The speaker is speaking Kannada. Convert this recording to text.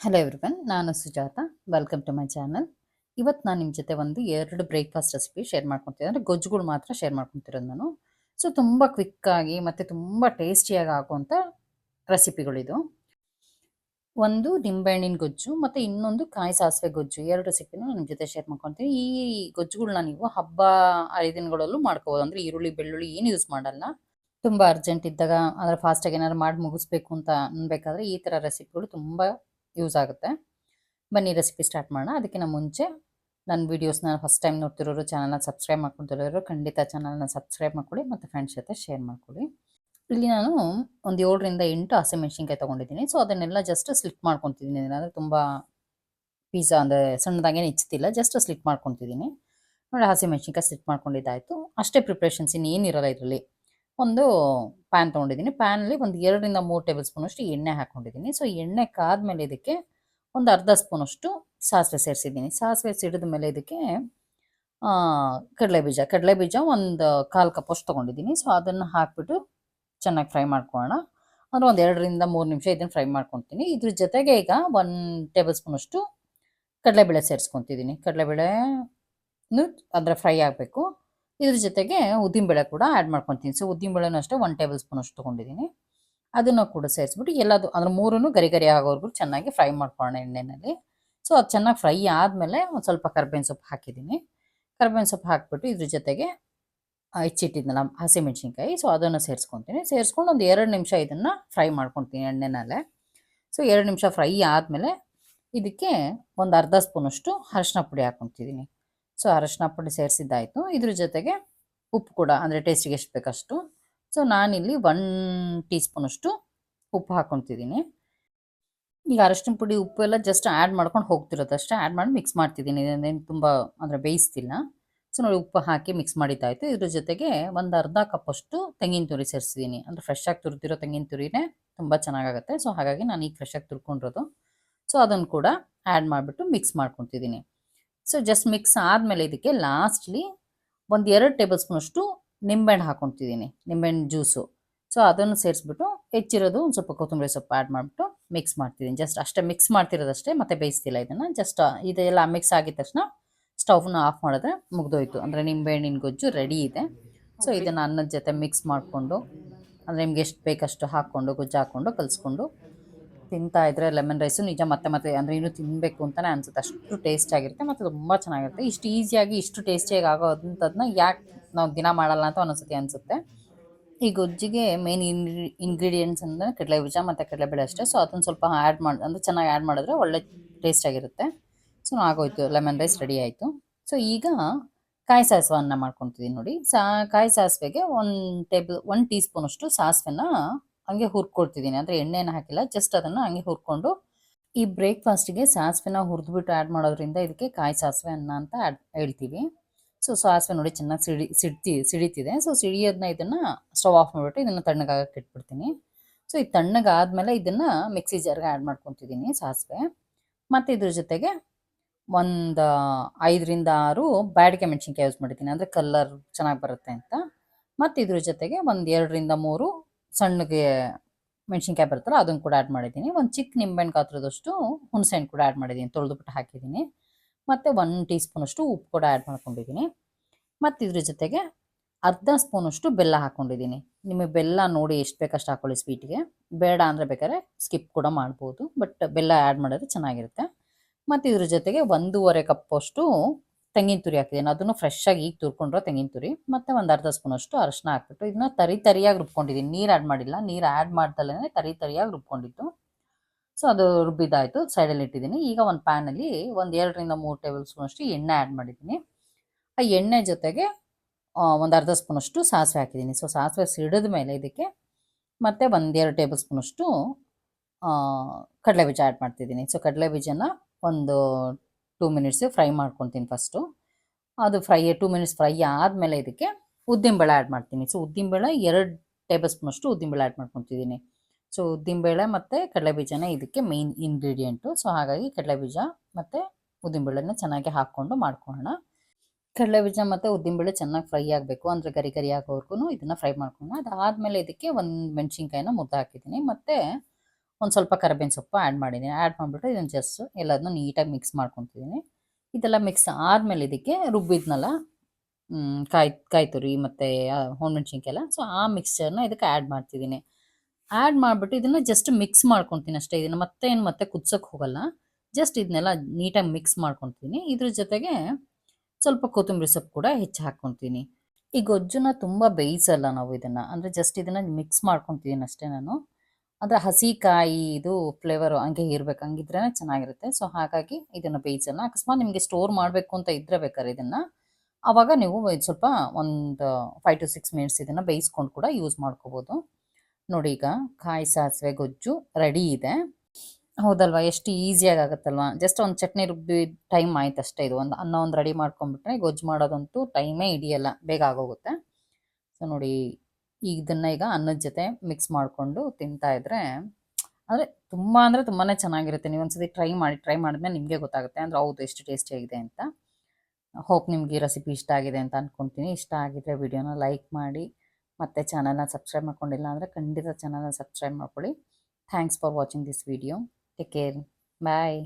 ಹಲೋ ಎವ್ರಿವನ್ ನಾನು Sujatha. Welcome to my channel ಇವತ್ತು ನಾನು ನಿಮ್ಮ ಜೊತೆ ಒಂದು ಎರಡು ಬ್ರೇಕ್ಫಾಸ್ಟ್ ರೆಸಿಪಿ ಶೇರ್ ಮಾಡ್ಕೊತೀನಿ ಅಂದರೆ ಗೊಜ್ಜುಗಳು ಮಾತ್ರ ಶೇರ್ ಮಾಡ್ಕೊತಿರೋದು ನಾನು. ಸೊ ತುಂಬ ಕ್ವಿಕ್ಕಾಗಿ ಮತ್ತು ತುಂಬ ಟೇಸ್ಟಿಯಾಗಿ ಆಗುವಂಥ ರೆಸಿಪಿಗಳಿದು ಒಂದು ನಿಂಬೆಹಣ್ಣಿನ ಗೊಜ್ಜು ಮತ್ತು ಇನ್ನೊಂದು ಕಾಯಿ ಸಾಸಿವೆ ಗೊಜ್ಜು. ಎರಡು ರೆಸಿಪಿನ ನಿಮ್ಮ ಜೊತೆ ಶೇರ್ ಮಾಡ್ಕೊತೀನಿ. ಈ ಗೊಜ್ಜುಗಳನ್ನ ನೀವು ಹಬ್ಬ ಹರಿದಿನಗಳಲ್ಲೂ ಮಾಡ್ಕೋಬೋದು. ಅಂದರೆ ಈರುಳ್ಳಿ, ಬೆಳ್ಳುಳ್ಳಿ ಏನು ಯೂಸ್ ಮಾಡಲ್ಲ. ತುಂಬ ಅರ್ಜೆಂಟ್ ಇದ್ದಾಗ, ಅಂದರೆ ಫಾಸ್ಟಾಗಿ ಏನಾದ್ರು ಮಾಡಿ ಮುಗಿಸ್ಬೇಕು ಅಂತ ಅನ್ಬೇಕಾದ್ರೆ ಈ ಥರ ರೆಸಿಪಿಗಳು ತುಂಬ ಯೂಸ್ ಆಗುತ್ತೆ. ಬನ್ನಿ ರೆಸಿಪಿ ಸ್ಟಾರ್ಟ್ ಮಾಡೋಣ. ಅದಕ್ಕಿಂತ ಮುಂಚೆ ನನ್ನ ವೀಡಿಯೋಸ್ನ ಫಸ್ಟ್ ಟೈಮ್ ನೋಡ್ತಿರೋರು ಚಾನಲ್ನ ಸಬ್ಸ್ಕ್ರೈಬ್ ಮಾಡ್ಕೊತಿರೋರು ಖಂಡಿತ ಚಾನಲ್ನ ಸಬ್ಸ್ಕ್ರೈಬ್ ಮಾಡ್ಕೊಳ್ಳಿ ಮತ್ತು ಫ್ರೆಂಡ್ಸ್ ಜೊತೆ ಶೇರ್ ಮಾಡ್ಕೊಳ್ಳಿ. ಇಲ್ಲಿ ನಾನು ಒಂದು ಏಳರಿಂದ ಎಂಟು ಹಸಿಮೆಣ್ಸಿನ್ಕಾಯಿ ತೊಗೊಂಡಿದ್ದೀನಿ. ಸೊ ಅದನ್ನೆಲ್ಲ ಜಸ್ಟ್ ಸ್ಲಿಟ್ ಮಾಡ್ಕೊತಿದ್ದೀನಿ. ಅಂದರೆ ತುಂಬ ಪೀಝಾ ಅಂದರೆ ಸಣ್ಣದಾಗೇನು ಹೆಚ್ಚುತ್ತಿಲ್ಲ ಜಸ್ಟ್ ಸ್ಲಿಟ್ ಮಾಡ್ಕೊತಿದ್ದೀನಿ. ನೋಡಿ ಹಸಿಮೆಣ್ಸಿನ್ಕಾಯಿ ಸ್ಲಿಟ್ ಮಾಡ್ಕೊಂಡಿದ್ದಾಯಿತು. ಅಷ್ಟೇ ಪ್ರಿಪ್ರೇಷನ್ಸ್ ಇನ್ನೇನಿರಲ್ಲ ಇದರಲ್ಲಿ. ಒಂದು ಪ್ಯಾನ್ ತೊಗೊಂಡಿದ್ದೀನಿ. ಪ್ಯಾನಲ್ಲಿ ಒಂದು ಎರಡರಿಂದ ಮೂರು ಟೇಬಲ್ ಸ್ಪೂನಷ್ಟು ಎಣ್ಣೆ ಹಾಕ್ಕೊಂಡಿದ್ದೀನಿ ಸೊ ಎಣ್ಣೆ ಕಾದ್ಮೇಲೆ ಇದಕ್ಕೆ ಒಂದು ಅರ್ಧ ಸ್ಪೂನಷ್ಟು ಸಾಸಿವೆ ಸೇರಿಸಿದ್ದೀನಿ. ಸಾಸಿವೆ ಸಿಡಿದ ಮೇಲೆ ಇದಕ್ಕೆ ಕಡಲೆ ಬೀಜ. ಕಡಲೆ ಬೀಜ ಒಂದು ಕಾಲು ಕಪ್ಪಷ್ಟು ತೊಗೊಂಡಿದ್ದೀನಿ. ಸೊ ಅದನ್ನು ಹಾಕ್ಬಿಟ್ಟು ಚೆನ್ನಾಗಿ ಫ್ರೈ ಮಾಡ್ಕೊಳ್ಳೋಣ. ಅಂದರೆ ಒಂದು ಎರಡರಿಂದ ಮೂರು ನಿಮಿಷ ಇದನ್ನು ಫ್ರೈ ಮಾಡ್ಕೊತೀನಿ. ಇದ್ರ ಜೊತೆಗೆ ಈಗ ಒನ್ ಟೇಬಲ್ ಸ್ಪೂನಷ್ಟು ಕಡಲೆಬೇಳೆ ಸೇರಿಸ್ಕೊತಿದ್ದೀನಿ. ಕಡಲೆಬೇಳೆ ಅದರ ಫ್ರೈ ಆಗಬೇಕು. ಇದ್ರ ಜೊತೆಗೆ ಉದ್ದಿನಬೇಳೆ ಕೂಡ ಆ್ಯಡ್ ಮಾಡ್ಕೊತೀನಿ. ಸೊ ಉದ್ದಿನಬೇಳೆನೂ ಅಷ್ಟೇ ಒನ್ ಟೇಬಲ್ ಸ್ಪೂನ್ ಅಷ್ಟು ತೊಗೊಂಡಿದ್ದೀನಿ ಅದನ್ನು ಕೂಡ ಸೇರಿಸ್ಬಿಟ್ಟು ಎಲ್ಲದು, ಅಂದ್ರೆ ಮೂರೂ ಗರಿ ಗರಿ ಆಗೋವರೆಗೂ ಚೆನ್ನಾಗಿ ಫ್ರೈ ಮಾಡ್ಕೊಳ್ಳೋಣ ಎಣ್ಣೆಯಲ್ಲಿ ಸೊ ಅದು ಚೆನ್ನಾಗಿ ಫ್ರೈ ಆದಮೇಲೆ ಒಂದು ಸ್ವಲ್ಪ ಕರ್ಬೇವಿನ ಸೊಪ್ಪು ಹಾಕಿದ್ದೀನಿ ಕರ್ಬೇವಿನ ಸೊಪ್ಪು ಹಾಕಿಬಿಟ್ಟು ಇದ್ರ ಜೊತೆಗೆ ಹೆಚ್ಚಿಟ್ಟಿದ್ನಲ್ಲ ಹಸಿಮೆಣ್ಸಿನ್ಕಾಯಿ. ಸೊ ಅದನ್ನು ಸೇರಿಸ್ಕೊತೀನಿ. ಸೇರಿಸ್ಕೊಂಡು ಒಂದು ಎರಡು ನಿಮಿಷ ಇದನ್ನು ಫ್ರೈ ಮಾಡ್ಕೊತೀನಿ ಎಣ್ಣೆನಲ್ಲೇ. ಸೊ ಎರಡು ನಿಮಿಷ ಫ್ರೈ ಆದಮೇಲೆ ಇದಕ್ಕೆ ಒಂದು ಅರ್ಧ ಸ್ಪೂನಷ್ಟು ಅರಶಿನ ಪುಡಿ ಹಾಕ್ಕೊತಿದ್ದೀನಿ ಸೊ ಅರಶಿನ ಪುಡಿ ಸೇರಿಸಿದ್ದಾಯಿತು. ಇದ್ರ ಜೊತೆಗೆ ಉಪ್ಪು ಕೂಡ, ಅಂದರೆ ಟೇಸ್ಟಿಗೆ ಎಷ್ಟು ಬೇಕಷ್ಟು. ಸೊ, ನಾನಿಲ್ಲಿ ಒನ್ ಟೀ ಸ್ಪೂನಷ್ಟು ಉಪ್ಪು ಹಾಕ್ಕೊತಿದ್ದೀನಿ ಈಗ ಅರಶಿನ ಪುಡಿ, ಉಪ್ಪು ಎಲ್ಲ ಜಸ್ಟ್ ಆ್ಯಡ್ ಮಾಡ್ಕೊಂಡು ಹೋಗ್ತಿರೋದು ಅಷ್ಟೇ. ಆ್ಯಡ್ ಮಾಡಿ ಮಿಕ್ಸ್ ಮಾಡ್ತಿದ್ದೀನಿ. ಇದೇನು ತುಂಬ, ಅಂದರೆ ಬೇಯಿಸ್ತಿಲ್ಲ. ಸೊ, ನೋಡಿ ಉಪ್ಪು ಹಾಕಿ ಮಿಕ್ಸ್ ಮಾಡಿದ್ದಾಯಿತು. ಇದ್ರ ಜೊತೆಗೆ ಒಂದು ಅರ್ಧ ಕಪ್ಪಷ್ಟು ತೆಂಗಿನ ತುರಿ ಸೇರಿಸಿದ್ದೀನಿ. ಅಂದರೆ ಫ್ರೆಶ್ ಆಗಿ ತುರಿದಿರೋ ತೆಂಗಿನ ತುರಿನೇ ತುಂಬ ಚೆನ್ನಾಗಾಗುತ್ತೆ. ಸೊ, ಹಾಗಾಗಿ ನಾನು ಈಗ ಫ್ರೆಶ್ ತುರ್ಕೊಂಡಿರೋದು. ಸೊ, ಅದನ್ನು ಕೂಡ ಆ್ಯಡ್ ಮಾಡಿಬಿಟ್ಟು ಮಿಕ್ಸ್ ಮಾಡ್ಕೊತಿದ್ದೀನಿ ಸೊ ಜಸ್ಟ್ ಮಿಕ್ಸ್ ಆದಮೇಲೆ ಇದಕ್ಕೆ ಲಾಸ್ಟ್ಲಿ ಒಂದು ಎರಡು ಟೇಬಲ್ ಸ್ಪೂನಷ್ಟು ನಿಂಬೆಹಣ್ಣು ಹಾಕ್ಕೊತಿದ್ದೀನಿ ನಿಂಬೆಹಣ್ಣು ಜ್ಯೂಸು ಸೊ ಅದನ್ನು ಸೇರಿಸ್ಬಿಟ್ಟು ಹೆಚ್ಚಿರೋದು ಒಂದು ಸ್ವಲ್ಪ ಕೊತ್ತಂಬರಿ ಸೊಪ್ಪು ಆ್ಯಡ್ ಮಾಡಿಬಿಟ್ಟು ಮಿಕ್ಸ್ ಮಾಡ್ತಿದ್ದೀನಿ. ಜಸ್ಟ್ ಅಷ್ಟೇ ಮಿಕ್ಸ್ ಮಾಡ್ತಿರೋದಷ್ಟೇ ಮತ್ತೆ ಬೇಯಿಸ್ತಿಲ್ಲ ಇದನ್ನು. ಜಸ್ಟ್ ಇದೆಲ್ಲ ಮಿಕ್ಸ್ ಆಗಿದ ತಕ್ಷಣ ಸ್ಟವ್ನ ಆಫ್ ಮಾಡಿದ್ರೆ ಮುಗ್ದೋಯ್ತು. ಅಂದರೆ ನಿಂಬೆಹಣ್ಣಿನ ಗೊಜ್ಜು ರೆಡಿ ಇದೆ. ಸೊ ಇದನ್ನು ಅನ್ನದ ಜೊತೆ ಮಿಕ್ಸ್ ಮಾಡಿಕೊಂಡು ಅಂದರೆ ನಿಮ್ಗೆ ಎಷ್ಟು ಬೇಕಷ್ಟು ಹಾಕ್ಕೊಂಡು ಗೊಜ್ಜು ಹಾಕ್ಕೊಂಡು ಕಲಿಸ್ಕೊಂಡು ತಿಂತಾ ಇದ್ರೆ ಲೆಮನ್ ರೈಸು ನಿಜ ಮತ್ತೆ ಮತ್ತೆ ಅಂದರೆ ಇನ್ನೂ ತಿನ್ನಬೇಕು ಅಂತಲೇ ಅನ್ಸುತ್ತೆ. ಅಷ್ಟು ಟೇಸ್ಟ್ ಆಗಿರುತ್ತೆ ಮತ್ತು ತುಂಬ ಚೆನ್ನಾಗಿರುತ್ತೆ. ಇಷ್ಟು ಈಸಿಯಾಗಿ ಇಷ್ಟು ಟೇಸ್ಟಿಯಾಗಿ ಆಗೋದಂಥದ್ದನ್ನ ಯಾಕೆ ನಾವು ದಿನ ಮಾಡಲ್ಲ ಅಂತ ಒಂದೊಂದ್ಸತಿ ಅನಿಸುತ್ತೆ. ಈ ಗೊಜ್ಜಿಗೆ ಮೇನ್ ಇನ್ ಇಂಗ್ರೀಡಿಯೆಂಟ್ಸ್ ಅಂದರೆ ಕಡಲೆ ಬೀಜ ಮತ್ತು ಕಡಲೆಬೇಳೆ ಅಷ್ಟೇ. ಸೊ ಅದನ್ನು ಸ್ವಲ್ಪ ಆ್ಯಡ್ ಮಾಡಿ, ಅಂದರೆ ಚೆನ್ನಾಗಿ ಆ್ಯಡ್ ಮಾಡಿದ್ರೆ ಒಳ್ಳೆ ಟೇಸ್ಟಾಗಿರುತ್ತೆ ಸೊ ಆಗೋಯ್ತು. ಲೆಮನ್ ರೈಸ್ ರೆಡಿ ಆಯಿತು. ಸೊ ಈಗ ಕಾಯಿ ಸಾಸಿವೆನ ಮಾಡ್ಕೊತಿದ್ದೀನಿ ನೋಡಿ. ಸಾ, ಕಾಯಿ ಸಾಸಿವೆಗೆ ಒಂದು ಟೇಬಲ್ ಒನ್ ಟೀ ಸ್ಪೂನಷ್ಟು ಸಾಸಿವೆನ ಹಂಗೆ ಹುರ್ಕೊಳ್ತಿದ್ದೀನಿ. ಅಂದರೆ ಎಣ್ಣೆನ ಹಾಕಿಲ್ಲ ಜಸ್ಟ್ ಅದನ್ನು ಹಂಗೆ ಹುರ್ಕೊಂಡು ಈ ಬ್ರೇಕ್ಫಾಸ್ಟಿಗೆ ಸಾಸಿವೆನ ಹುರಿದ್ಬಿಟ್ಟು ಆ್ಯಡ್ ಮಾಡೋದ್ರಿಂದ ಇದಕ್ಕೆ ಕಾಯಿ ಸಾಸಿವೆ ಅನ್ನ ಅಂತ ಆ್ಯಡ್ ಹೇಳ್ತೀವಿ. ಸೊ ಸಾಸಿವೆ ನೋಡಿ ಚೆನ್ನಾಗಿ ಸಿಡಿ, ಸಿಡ್ತಿ, ಸಿಡಿತಿದೆ. ಸೊ ಸಿಡಿಯೋದನ್ನ ಇದನ್ನು ಸ್ಟವ್ ಆಫ್ ಮಾಡಿಬಿಟ್ಟು ಇದನ್ನು ತಣ್ಣಗಾಗಕ್ಕೆ ಇಟ್ಬಿಡ್ತೀನಿ. ಸೊ ಈ ತಣ್ಣಗಾದ್ಮೇಲೆ ಇದನ್ನು ಮಿಕ್ಸಿ ಜಾರ್ಗೆ ಆ್ಯಡ್ ಮಾಡ್ಕೊತಿದ್ದೀನಿ ಸಾಸಿವೆ. ಮತ್ತು ಇದ್ರ ಜೊತೆಗೆ ಒಂದು ಐದರಿಂದ ಆರು ಬ್ಯಾಡಿಗೆ ಮೆಣಸಿನ್ಕಾಯಿ ಯೂಸ್ ಮಾಡಿದ್ದೀನಿ ಅಂದರೆ ಕಲ್ಲರ್ ಚೆನ್ನಾಗಿ ಬರುತ್ತೆ ಅಂತ. ಮತ್ತು ಇದ್ರ ಜೊತೆಗೆ ಒಂದು ಎರಡರಿಂದ ಮೂರು ಸಣ್ಣಗೆ ಮೆಣಸಿನ್ಕಾಯಿ ಬರುತ್ತಲ್ಲ, ಅದನ್ನು ಕೂಡ ಆ್ಯಡ್ ಮಾಡಿದ್ದೀನಿ. ಒಂದು ಚಿಕ್ಕ ನಿಂಬೆಹಣ್ಣು ಗಾತ್ರದಷ್ಟು ಹುಣಸೆಹಣ್ಣು ಕೂಡ ಆ್ಯಡ್ ಮಾಡಿದ್ದೀನಿ, ತೊಳೆದುಬಿಟ್ಟು ಹಾಕಿದ್ದೀನಿ. ಮತ್ತು ಒನ್ ಟೀ ಸ್ಪೂನಷ್ಟು ಉಪ್ಪು ಕೂಡ ಆ್ಯಡ್ ಮಾಡ್ಕೊಂಡಿದ್ದೀನಿ. ಮತ್ತು ಇದ್ರ ಜೊತೆಗೆ ಅರ್ಧ ಸ್ಪೂನಷ್ಟು ಬೆಲ್ಲ ಹಾಕ್ಕೊಂಡಿದ್ದೀನಿ ನಿಮಗೆ ಬೆಲ್ಲ ನೋಡಿ ಎಷ್ಟು ಬೇಕಷ್ಟು ಹಾಕ್ಕೊಳ್ಳಿ ಸ್ವೀಟ್ಗೆ ಬೇಡ ಅಂದರೆ ಬೇಕಾದ್ರೆ ಸ್ಕಿಪ್ ಕೂಡ ಮಾಡ್ಬೋದು ಬಟ್ ಬೆಲ್ಲ ಆ್ಯಡ್ ಮಾಡಿದ್ರೆ ಚೆನ್ನಾಗಿರುತ್ತೆ. ಮತ್ತು ಇದ್ರ ಜೊತೆಗೆ ಒಂದೂವರೆ ಕಪ್ಪಷ್ಟು ತೆಂಗಿನ ತುರಿ ಹಾಕಿದ್ದೀನಿ ಅದನ್ನು ಫ್ರೆಶ್ ಆಗಿ ಈಗ ತುರ್ಕೊಂಡ್ರೆ ತೆಂಗಿನ ತುರಿ, ಮತ್ತೆ ಒಂದು ಅರ್ಧ ಸ್ಪೂನ್ ಅಷ್ಟು ಅರಶಿನ ಹಾಕ್ಬಿಟ್ಟು ಇದನ್ನ ತರಿ ತರಿಯಾಗಿ ರುಬ್ಕೊಂಡಿದ್ದೀನಿ. ನೀರು ಆ್ಯಡ್ ಮಾಡಿಲ್ಲ. ನೀರು ಆ್ಯಡ್ ಮಾಡ್ದಲೇ ತರಿ ತರಿಯಾಗಿ ರುಬ್ಕೊಂಡಿದ್ದು. ಸೊ ಅದು ರುಬ್ಬಿದ್ದಾಯಿತು ಸೈಡಲ್ಲಿ ಇಟ್ಟಿದ್ದೀನಿ. ಈಗ ಒಂದು ಪ್ಯಾನಲ್ಲಿ ಒಂದು ಎರಡರಿಂದ ಮೂರು ಟೇಬಲ್ ಸ್ಪೂನ್ ಅಷ್ಟು ಎಣ್ಣೆ ಆ್ಯಡ್ ಮಾಡಿದ್ದೀನಿ. ಆ ಎಣ್ಣೆ ಜೊತೆಗೆ ಒಂದು ಅರ್ಧ ಸ್ಪೂನಷ್ಟು ಸಾಸಿವೆ ಹಾಕಿದ್ದೀನಿ. ಸೊ ಸಾಸಿವೆ ಸಿಡಿದ ಮೇಲೆ ಇದಕ್ಕೆ ಮತ್ತೆ ಒಂದೆರಡು ಟೇಬಲ್ ಸ್ಪೂನಷ್ಟು ಕಡಲೆಬೀಜ ಆ್ಯಡ್ ಮಾಡ್ತಿದ್ದೀನಿ. ಸೊ ಕಡಲೆ ಬೀಜನ ಒಂದು ಟೂ ಮಿನಿಟ್ಸ್ ಫ್ರೈ ಮಾಡ್ಕೊತೀನಿ ಫಸ್ಟು ಅದು ಫ್ರೈ ಟೂ ಮಿನಿಟ್ಸ್ ಫ್ರೈ ಆದಮೇಲೆ ಇದಕ್ಕೆ ಉದ್ದಿನಬೇಳೆ ಆ್ಯಡ್ ಮಾಡ್ತೀನಿ. ಸೊ ಉದ್ದಿನಬೇಳೆ ಎರಡು ಟೇಬಲ್ ಸ್ಪೂನಷ್ಟು ಉದ್ದಿನಬೇಳೆ ಆ್ಯಡ್ ಮಾಡ್ಕೊತಿದ್ದೀನಿ. ಸೊ ಉದ್ದಿನಬೇಳೆ ಮತ್ತು ಕಡಲೆಬೀಜನ ಇದಕ್ಕೆ ಮೇಯ್ನ್ ಇಂಗ್ರೀಡಿಯೆಂಟು ಸೊ ಹಾಗಾಗಿ ಕಡಲೆಬೀಜ ಮತ್ತು ಉದ್ದಿನಬೇಳೆನ ಚೆನ್ನಾಗಿ ಹಾಕ್ಕೊಂಡು ಮಾಡ್ಕೊಳ್ಳೋಣ. ಕಡಲೆಬೀಜ ಮತ್ತು ಉದ್ದಿನಬೇಳೆ ಚೆನ್ನಾಗಿ ಫ್ರೈ ಆಗಬೇಕು. ಅಂದರೆ ಗರಿ ಗರಿ ಆಗೋವರೆಗೂ ಇದನ್ನು ಫ್ರೈ ಮಾಡ್ಕೊಳ್ಳೋಣ. ಅದಾದಮೇಲೆ ಇದಕ್ಕೆ ಒಂದು ಮೆಣಸಿನ್ಕಾಯಿನ ಮುದ್ದೆ ಹಾಕಿದ್ದೀನಿ. ಮತ್ತು ಒಂದು ಸ್ವಲ್ಪ ಕರಿಬೇವಿನ ಸೊಪ್ಪು ಆ್ಯಡ್ ಮಾಡಿದ್ದೀನಿ. ಆ್ಯಡ್ ಮಾಡಿಬಿಟ್ಟು ಇದನ್ನು ಜಸ್ಟ್ ಎಲ್ಲದನ್ನೂ ನೀಟಾಗಿ ಮಿಕ್ಸ್ ಮಾಡ್ಕೊತಿದ್ದೀನಿ. ಇದೆಲ್ಲ ಮಿಕ್ಸ್ ಆದಮೇಲೆ ಇದಕ್ಕೆ ರುಬ್ಬಿದ್ನಲ್ಲ ಕಾಯಿ ಕಾಯಿ ತುರಿ ಮತ್ತು ಎಲ್ಲ ಸೊ ಆ ಮಿಕ್ಸ್ಚರ್ನ ಇದಕ್ಕೆ ಆ್ಯಡ್ ಮಾಡ್ತಿದ್ದೀನಿ. ಆ್ಯಡ್ ಮಾಡಿಬಿಟ್ಟು ಇದನ್ನು ಜಸ್ಟ್ ಮಿಕ್ಸ್ ಮಾಡ್ಕೊತೀನಿ ಅಷ್ಟೇ. ಇದನ್ನು ಮತ್ತೆ ಏನು ಮತ್ತೆ ಕುದ್ಸೋಕ್ಕೆ ಹೋಗಲ್ಲ. ಜಸ್ಟ್ ಇದನ್ನೆಲ್ಲ ನೀಟಾಗಿ ಮಿಕ್ಸ್ ಮಾಡ್ಕೊತೀನಿ. ಇದ್ರ ಜೊತೆಗೆ ಸ್ವಲ್ಪ ಕೊತ್ತಂಬರಿ ಸೊಪ್ಪು ಕೂಡ ಹೆಚ್ಚು ಹಾಕ್ಕೊತೀನಿ. ಈ ಗೊಜ್ಜನ್ನ ತುಂಬ ಬೇಯಿಸಲ್ಲ ನಾವು ಇದನ್ನು. ಅಂದರೆ ಜಸ್ಟ್ ಇದನ್ನು ಮಿಕ್ಸ್ ಮಾಡ್ಕೊತಿದ್ದೀನಿ ಅಷ್ಟೇ ನಾನು. ಅಂದರೆ ಹಸಿ ಕಾಯಿ ಇದು ಫ್ಲೇವರು ಹಂಗೆ ಇರ್ಬೇಕು ಹಂಗಿದ್ರೆ ಚೆನ್ನಾಗಿರುತ್ತೆ. ಸೊ ಹಾಗಾಗಿ ಇದನ್ನು ಬೇಯಿಸಲ್ಲ ಅಕಸ್ಮಾತ್ ನಿಮಗೆ ಸ್ಟೋರ್ ಮಾಡಬೇಕು ಅಂತ ಇದ್ರೆ ಬೇಕಾದ್ರೆ ಇದನ್ನು. ಆವಾಗ ನೀವು ಸ್ವಲ್ಪ ಒಂದು ಫೈವ್ ಟು ಸಿಕ್ಸ್ ಮಿನಿಟ್ಸ್ ಇದನ್ನು ಬೇಯಿಸ್ಕೊಂಡು ಕೂಡ ಯೂಸ್ ಮಾಡ್ಕೋಬೋದು. ನೋಡಿ ಈಗ ಕಾಯಿ ಸಾಸಿವೆ ಗೊಜ್ಜು ರೆಡಿ ಇದೆ. ಹೌದಲ್ವಾ? ಎಷ್ಟು ಈಸಿಯಾಗಿ ಆಗುತ್ತಲ್ವಾ? ಜಸ್ಟ್ ಒಂದು ಚಟ್ನಿ ರುಬ್ಬಿ ಟೈಮ್ ಆಯ್ತು ಅಷ್ಟೇ ಇದು. ಒಂದು ಅನ್ನ ಒಂದು ರೆಡಿ ಮಾಡ್ಕೊಂಡ್ಬಿಟ್ರೆ ಗೊಜ್ಜು ಮಾಡೋದಂತೂ ಟೈಮೇ ಹಿಡಿಯಲ್ಲ. ಬೇಗ ಆಗೋಗುತ್ತೆ. ಸೊ ನೋಡಿ ಇದನ್ನು ಈಗ ಅನ್ನದ ಜೊತೆ ಮಿಕ್ಸ್ ಮಾಡಿಕೊಂಡು ತಿಂತಾ ಇದ್ರೆ ಅಂದ್ರೆ ತುಂಬಾ ಅಂದ್ರೆ ತುಂಬಾನೇ ಚೆನ್ನಾಗಿರುತ್ತೆ. ನೀವು ಒಂದ್ಸತಿ ಟ್ರೈ ಮಾಡಿ ಟ್ರೈ ಮಾಡಿದ್ಮೇಲೆ ನಿಮಗೆ ಗೊತ್ತಾಗುತ್ತೆ. ಅಂದ್ರೆ ಹೌದು, ಎಷ್ಟು ಟೇಸ್ಟಿಯಾಗಿದೆ ಅಂತ. ಹೋಪ್ ನಿಮ್ಗೆ ಈ ರೆಸಿಪಿ ಇಷ್ಟ ಆಗಿದೆ ಅಂತ ಅನ್ಕೊಂತೀನಿ. ಇಷ್ಟ ಆಗಿದ್ರೆ ವಿಡಿಯೋನ ಲೈಕ್ ಮಾಡಿ, ಮತ್ತು ಚಾನಲ್ನ ಸಬ್ಸ್ಕ್ರೈಬ್ ಮಾಡ್ಕೊಂಡಿಲ್ಲ ಅಂದ್ರೆ ಖಂಡಿತ ಚಾನಲ್ನ ಸಬ್ಸ್ಕ್ರೈಬ್ ಮಾಡ್ಕೊಳ್ಳಿ. Thanks for watching this video take care bye